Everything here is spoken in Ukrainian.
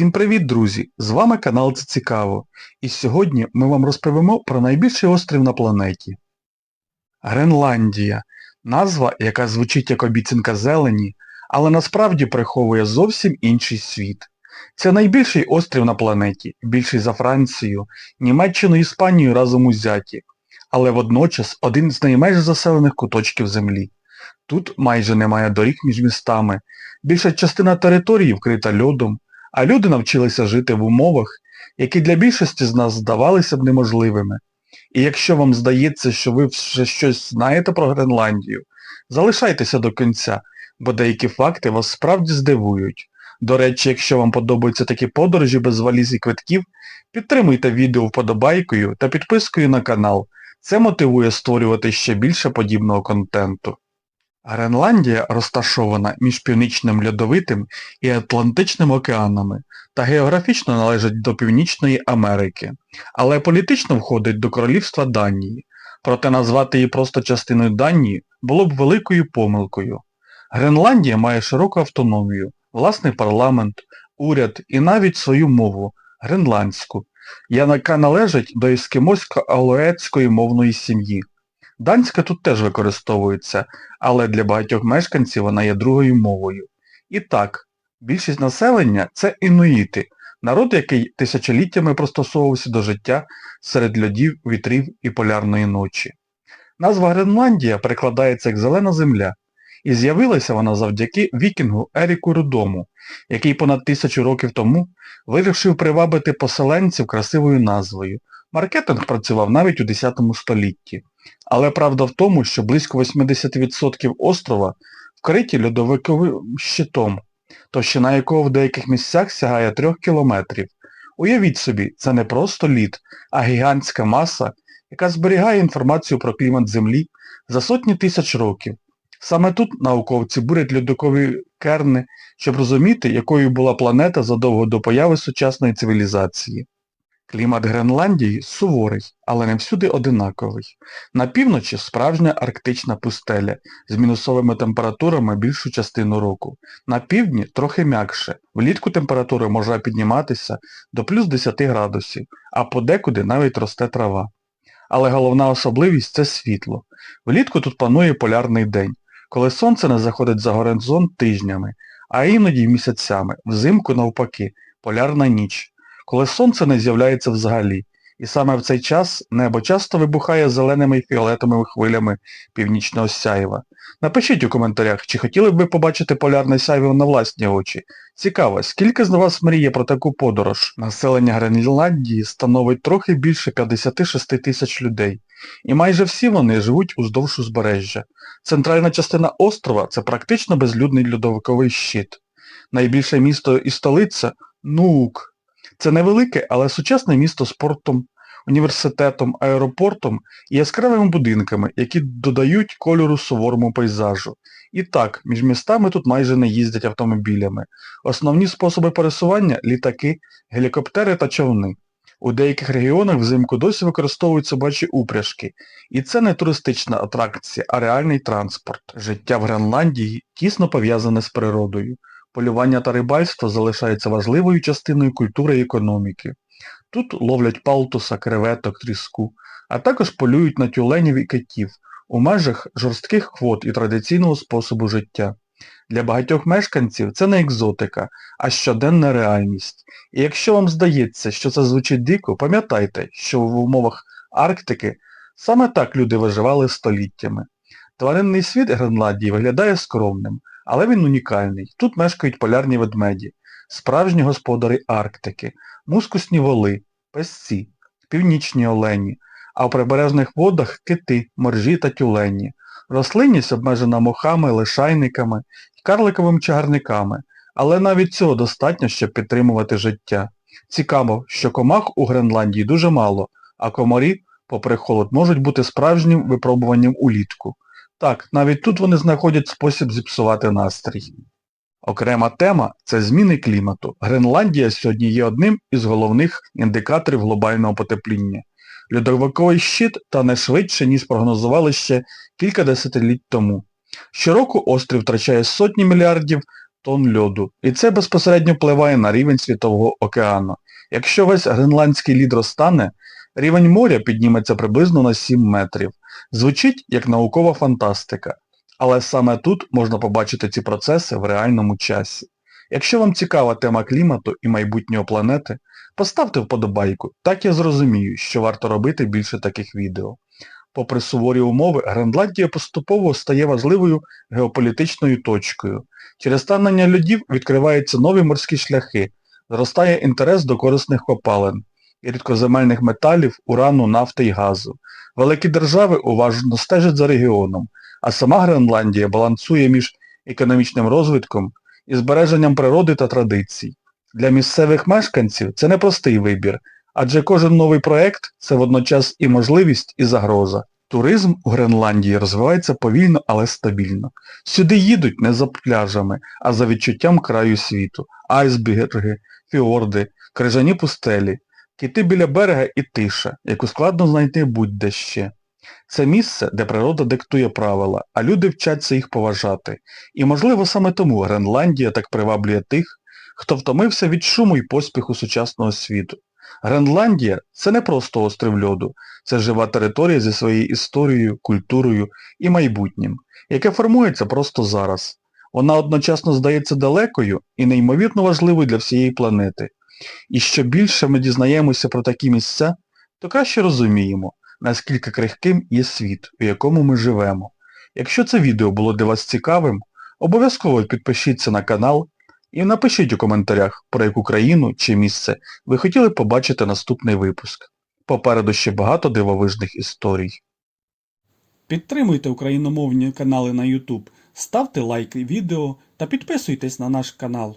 Всім привіт, друзі! З вами канал Це Цікаво. І сьогодні ми вам розповімо про найбільший острів на планеті. Гренландія. Назва, яка звучить як обіцянка зелені, але насправді приховує зовсім інший світ. Це найбільший острів на планеті, більший за Францію, Німеччину і Іспанію разом узяті, але водночас один з найменш заселених куточків землі. Тут майже немає доріг між містами, більша частина території вкрита льодом, а люди навчилися жити в умовах, які для більшості з нас здавалися б неможливими. І якщо вам здається, що ви вже щось знаєте про Гренландію, залишайтеся до кінця, бо деякі факти вас справді здивують. До речі, якщо вам подобаються такі подорожі без валіз і квитків, підтримуйте відео вподобайкою та підпискою на канал. Це мотивує створювати ще більше подібного контенту. Гренландія розташована між Північним Льодовитим і Атлантичним океанами та географічно належить до Північної Америки, але політично входить до Королівства Данії. Проте назвати її просто частиною Данії було б великою помилкою. Гренландія має широку автономію, власний парламент, уряд і навіть свою мову гренландську, яка належить до ескімосько-алоецької мовної сім'ї. Данська тут теж використовується, але для багатьох мешканців вона є другою мовою. І так, більшість населення це інуїти, народ, який тисячоліттями пристосовувався до життя серед льодів, вітрів і полярної ночі. Назва Гренландія перекладається як Зелена Земля, і з'явилася вона завдяки вікінгу Еріку Рудому, який понад тисячу років тому вирішив привабити поселенців красивою назвою. Маркетинг працював навіть у X столітті. Але правда в тому, що близько 80% острова вкриті льодовиковим щитом, товщина якого в деяких місцях сягає 3 кілометрів. Уявіть собі, це не просто лід, а гігантська маса, яка зберігає інформацію про клімат Землі за сотні тисяч років. Саме тут науковці бурять льодокові керни, щоб розуміти, якою була планета задовго до появи сучасної цивілізації. Клімат Гренландії суворий, але не всюди одинаковий. На півночі справжня арктична пустеля з мінусовими температурами більшу частину року. На півдні трохи м'якше. Влітку температура може підніматися до плюс 10 градусів, а подекуди навіть росте трава. Але головна особливість це світло. Влітку тут панує полярний день, коли сонце не заходить за горизонт тижнями, а іноді місяцями, взимку навпаки, полярна ніч коли сонце не з'являється взагалі. І саме в цей час небо часто вибухає зеленими і фіолетовими хвилями північного сяєва. Напишіть у коментарях, чи хотіли б ви побачити полярне сяйво на власні очі. Цікаво, скільки з вас мріє про таку подорож? Населення Гренландії становить трохи більше 56 тисяч людей. І майже всі вони живуть уздовж узбережжя. Центральна частина острова це практично безлюдний льодовиковий щит. Найбільше місто і столиця Нуук. Це невелике, але сучасне місто з портом, університетом, аеропортом і яскравими будинками, які додають кольору суворому пейзажу. І так, між містами тут майже не їздять автомобілями. Основні способи пересування літаки, гелікоптери та човни. У деяких регіонах взимку досі використовують собачі упряжки. І це не туристична атракція, а реальний транспорт. Життя в Гренландії тісно пов'язане з природою. Полювання та рибальство залишаються важливою частиною культури і економіки. Тут ловлять палтуса, креветок, тріску, а також полюють на тюленів і китів у межах жорстких квот і традиційного способу життя. Для багатьох мешканців це не екзотика, а щоденна реальність. І якщо вам здається, що це звучить дико, пам'ятайте, що в умовах Арктики саме так люди виживали століттями. Тваринний світ Гренландії виглядає скромним, але він унікальний. Тут мешкають полярні ведмеді, справжні господарі Арктики, мускусні воли, песці, північні олені, а в прибережних водах кити, моржі та тюлені. Рослинність обмежена мохами, лишайниками і карликовими чагарниками, але навіть цього достатньо, щоб підтримувати життя. Цікаво, що комах у Гренландії дуже мало, а комарі, попри холод, можуть бути справжнім випробуванням улітку. Так, навіть тут вони знаходять спосіб зіпсувати настрій. Окрема тема це зміни клімату. Гренландія сьогодні є одним із головних індикаторів глобального потепління. Льодовиковий щит тане швидше, ніж прогнозували ще кілька десятиліть тому. Щороку острів втрачає сотні мільярдів тонн льоду. І це безпосередньо впливає на рівень Світового океану. Якщо весь гренландський лід розтане, рівень моря підніметься приблизно на 7 метрів. Звучить як наукова фантастика, але саме тут можна побачити ці процеси в реальному часі. Якщо вам цікава тема клімату і майбутнього планети, поставте вподобайку, так я зрозумію, що варто робити більше таких відео. Попри суворі умови, Гренландія поступово стає важливою геополітичною точкою. Через станення льодів відкриваються нові морські шляхи, зростає інтерес до корисних копалин, і рідкоземельних металів, урану, нафти і газу. Великі держави уважно стежать за регіоном, а сама Гренландія балансує між економічним розвитком і збереженням природи та традицій. Для місцевих мешканців це непростий вибір, адже кожен новий проект це водночас і можливість, і загроза. Туризм у Гренландії розвивається повільно, але стабільно. Сюди їдуть не за пляжами, а за відчуттям краю світу. Айсберги, фіорди, крижані пустелі, кити біля берега і тиша, яку складно знайти будь-де ще. Це місце, де природа диктує правила, а люди вчаться їх поважати. І можливо саме тому Гренландія так приваблює тих, хто втомився від шуму і поспіху сучасного світу. Гренландія – це не просто острів льоду, це жива територія зі своєю історією, культурою і майбутнім, яке формується просто зараз. Вона одночасно здається далекою і неймовірно важливою для всієї планети. І що більше ми дізнаємося про такі місця, то краще розуміємо, наскільки крихким є світ, у якому ми живемо. Якщо це відео було для вас цікавим, обов'язково підпишіться на канал і напишіть у коментарях, про яку країну чи місце ви хотіли побачити наступний випуск. Попереду ще багато дивовижних історій. Підтримуйте україномовні канали на YouTube, ставте лайки відео та підписуйтесь на наш канал.